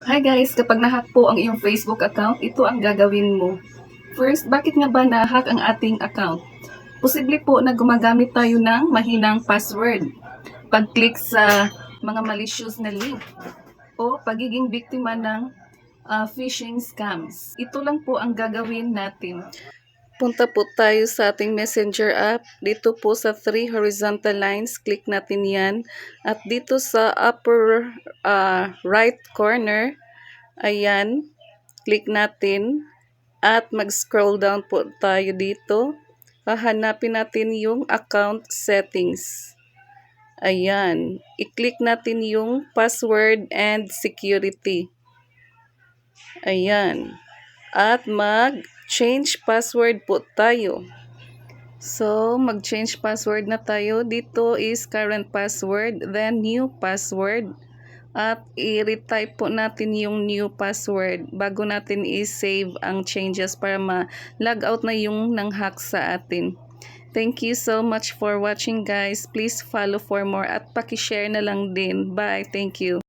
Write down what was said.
Hi guys, kapag nahack po ang iyong Facebook account, ito ang gagawin mo. First, bakit nga ba nahack ang ating account? Posible po na gumagamit tayo ng mahinang password. Pag-click sa mga malicious na link o pagiging biktima ng ah, phishing scams. Ito lang po ang gagawin natin. Punta po tayo sa ating messenger app. Dito po sa three horizontal lines, click natin yan. At dito sa upper ah, right corner, ayan, click natin. At mag-scroll down po tayo dito. Hahanapin natin yung account settings. Ayan, i-click natin yung password and security. Ayan. At mag-change password po tayo. So, mag-change password na tayo. Dito is current password, then new password. At i-retype po natin yung new password bago natin i-save ang changes para ma-log out na yung nang-hack sa atin. Thank you so much for watching guys. Please follow for more at paki-share na lang din. Bye. Thank you.